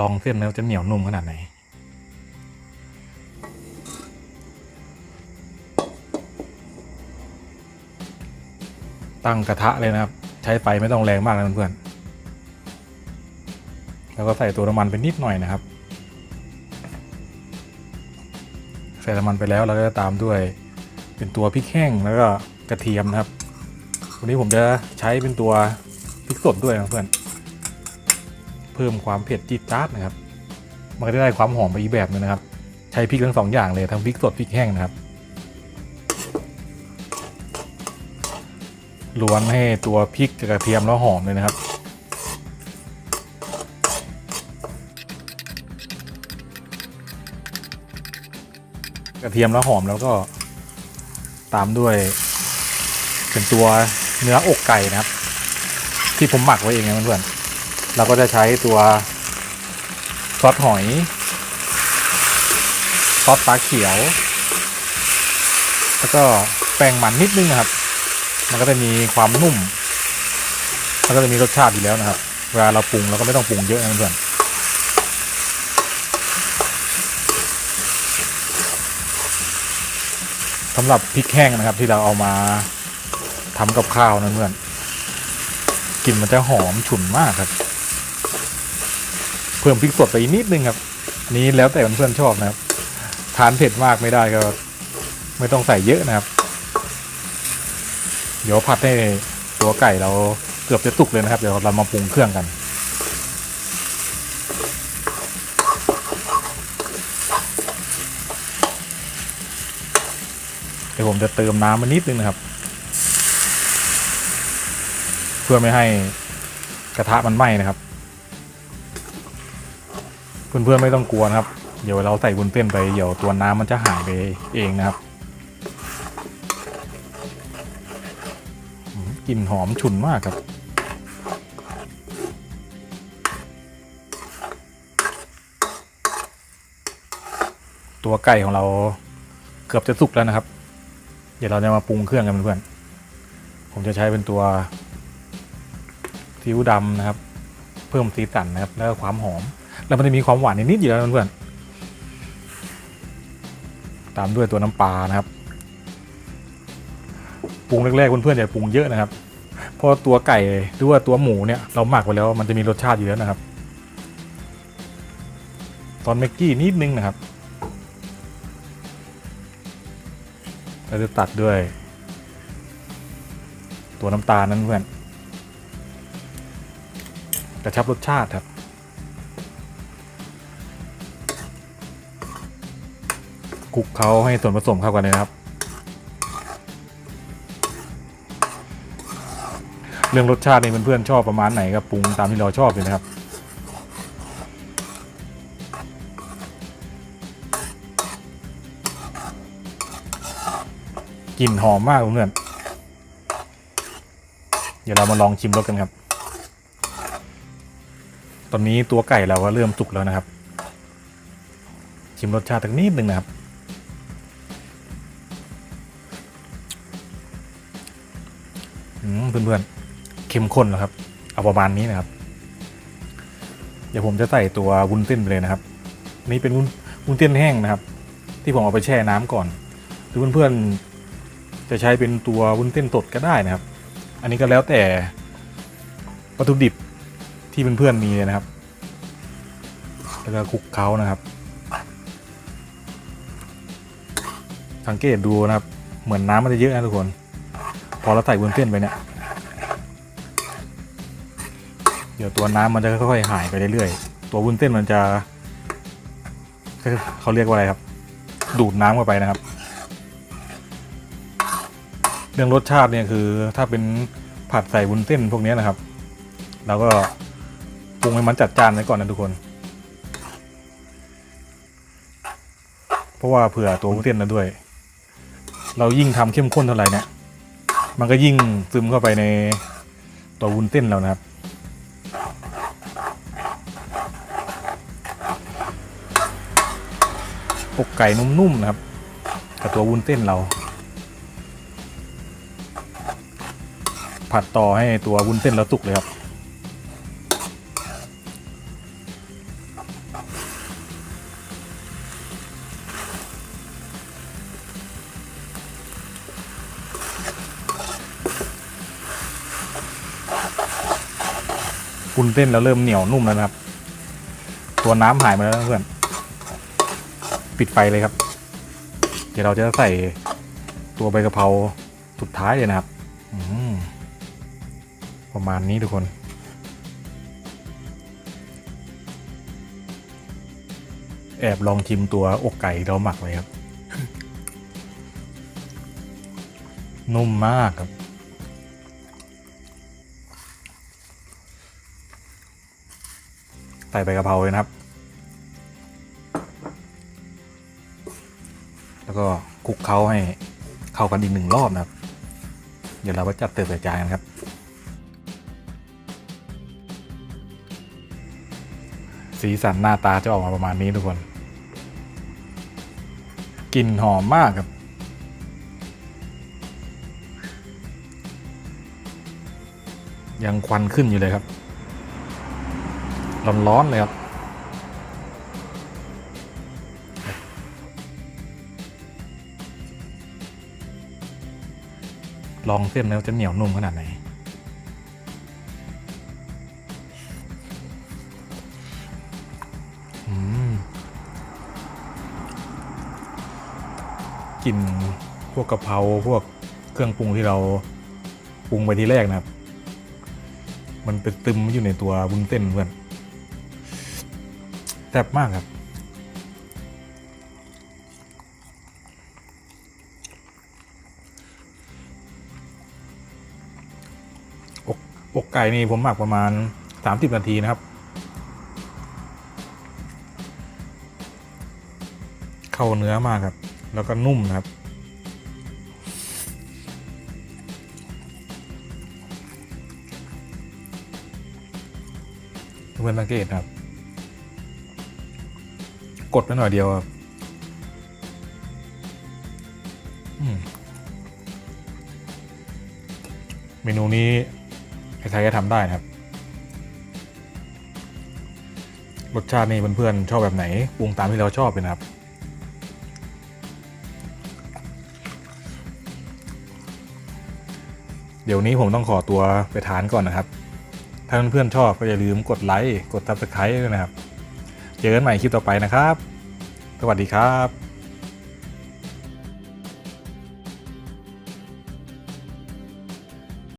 ลองเส้นแล้วจะเหนียวนุ่มขนาดไหน ตั้งกระทะเลยนะครับ ใช้ไฟไม่ต้องแรงมากนะเพื่อนๆแล้วก็ใส่ตัวน้ำมันไปนิดหน่อยนะครับ ใส่น้ำมันไปแล้วเราก็จะตามด้วยเป็นตัวพริกแห้งแล้วก็กระเทียมนะครับ วันนี้ผมจะใช้เป็นตัวพริกสดด้วยนะเพื่อน พิ่มความเผ็ดจี๊ดจ๊าดนะครับ มันก็จะได้ความหอมไปอีกแบบนึงนะครับ ใช้พริกทั้งสองอย่างเลยทั้งพริกสดพริกแห้งนะครับล้วนให้ตัวพริกกับกระเทียมแล้วหอมเลยนะครับ กระเทียมแล้วหอมแล้วก็ตามด้วยเป็นตัวเนื้ออกไก่นะครับ ที่ผมหมักไว้เองนะเพื่อนๆ เราก็จะใช้ตัวซอสหอยซอสปลาเขียว แล้วก็แป้งมันนิดนึงนะครับ มันก็จะมีความนุ่ม มันก็จะมีรสชาติอยู่แล้วนะครับ เวลาเราปรุงเราก็ไม่ต้องปรุงเยอะนะเพื่อนสำหรับพริกแห้งนะครับ ที่เราเอามาทำกับข้าวนะเพื่อนกลิ่นมันจะหอมฉุนมากครับ เพิ่มพริกสดไปอีกนิดนึงครับอันนี้แล้วแต่เพื่อนๆชอบนะครับ ทานเผ็ดมากไม่ได้ก็ไม่ต้องใส่เยอะนะครับ เดี๋ยวผัดให้ตัวไก่เราเกือบจะสุกเลยนะครับ เดี๋ยวเรามาปรุงเครื่องกันเดี๋ยวผมจะเติมน้ำมานิดนึงนะครับ เพื่อไม่ให้กระทะมันไหม้นะครับ เพื่อนๆไม่ต้องกลัวนะครับ เดี๋ยวเราใส่บุนเต้นไป เดี๋ยวตัวน้ำมันจะหายไปเองนะครับกลิ่นหอมฉุนมากครับตัวไก่ของเราเกือบจะสุกแล้วนะครับ เดี๋ยวเราจะมาปรุงเครื่องกันเพื่อนๆ ผมจะใช้เป็นตัวซีอิ๊วดำนะครับ เพิ่มสีสันนะครับ แล้วก็ความหอม แล้วมันจะมีความหวานนิดๆอยู่แล้วเพื่อนๆตามด้วยตัวน้ำปลานะครับปรุงแรกๆเพื่อนๆอย่าปรุงเยอะนะครับเพราะตัวไก่หรือว่าตัวหมูเนี่ยเราหมักไปแล้วมันจะมีรสชาติอยู่แล้วนะครับ ตอนเมกกี้นิดนึงนะครับเราจะตัดด้วย ตัวน้ำตาลนั้นเพื่อนกระชับรสชาติครับ คลุกเขาให้ส่วนผสมเข้ากันเลยนะครับ เรื่องรสชาตินี่เพื่อนๆชอบประมาณไหนก็ปรุงตามที่เราชอบเลยนะครับกลิ่นหอมมากเพื่อนเดี๋ยวเรามาลองชิมรสกันครับ ตอนนี้ตัวไก่เราก็เริ่มสุกแล้วนะครับ ชิมรสชาติสักนิดหนึ่งนะครับ เพื่อนๆเข้มข้นแล้วครับเอาประมาณนี้นะครับ เดี๋ยวผมจะใส่ตัววุ้นเส้นไปเลยนะครับ นี่เป็นวุ้นวุ้นเส้นแห้งนะครับ ที่ผมเอาไปแช่น้ำก่อน หรือเพื่อนๆจะใช้เป็นตัววุ้นเส้นสดก็ได้นะครับ อันนี้ก็แล้วแต่วัตถุดิบที่เพื่อนๆมีเลยนะครับ แล้วก็คลุกเคล้านะครับสังเกตดูนะครับ เหมือนน้ำมันจะเยอะนะทุกคน พอเราใส่บนเส้นไปเนี่ย เดี๋ยวตัวน้ำมันจะค่อยๆหายไปเรื่อยๆ ตัววุ้นเส้นมันจะเขาเรียกว่าอะไรครับ ดูดน้ำเข้าไปนะครับ เรื่องรสชาติเนี่ยคือถ้าเป็นผัดใส่วุ้นเส้นพวกนี้นะครับเราก็ปรุงให้มันจัดจานไว้ก่อนนะทุกคน เพราะว่าเผื่อตัววุ้นเส้นนะด้วย เรายิ่งทำเข้มข้นเท่าไหร่เนี่ยมันก็ยิ่งซึมเข้าไปในตัววุ้นเส้นเรานะครับ อกไก่นุ่มๆนะครับ กับตัววุ้นเต้นเรา ผัดต่อให้ตัววุ้นเต้นเราสุกเลยครับวุ้นเต้นเราเริ่มเหนียวนุ่มแล้วนะครับ ตัวน้ำหายไปแล้วเพื่อน ปิดไฟเลยครับ เดี๋ยวเราจะใส่ตัวใบกะเพราสุดท้ายเลยนะครับอืมประมาณนี้ทุกคน แอบลองชิมตัวอกไก่เราหมักไว้ครับ นุ่มมากครับใส่ใบกะเพราเลยนะครับ แล้วก็คลุกเคล้าให้เข้ากันอีกหนึ่งรอบนะครับ เดี๋ยวเราก็จัดเติมใส่จานกันครับ สีสันหน้าตาจะออกมาประมาณนี้ทุกคนกลิ่นหอมมากครับยังควันขึ้นอยู่เลยครับ ร้อนๆเลยครับ ลองเส้นแล้วจะเหนียวนุ่มขนาดไหน กลิ่นพวกกะเพราพวกเครื่องปรุงที่เราปรุงไปทีแรกนะครับ มันเป็นตึมอยู่ในตัวบุ้นเส้นเพื่อนแซ่บมากครับ อกไก่นี่ผมหมักประมาณ 30 นาทีนะครับ เข้าเนื้อมากครับ แล้วก็นุ่มนะครับ เพื่อนสังเกตครับ กดไปหน่อยเดียวครับเมนูนี้ ใครๆก็ทำได้นะครับ รสชาตินี่เพื่อนๆชอบแบบไหนปรุงตามที่เราชอบเลยนะครับเดี๋ยวนี้ผมต้องขอตัวไปทานก่อนนะครับ ถ้าเพื่อนๆชอบก็อย่าลืมกดไลค์ กด subscribe ด้วยนะครับ เจอกันใหม่คลิปต่อไปนะครับ สวัสดีครับ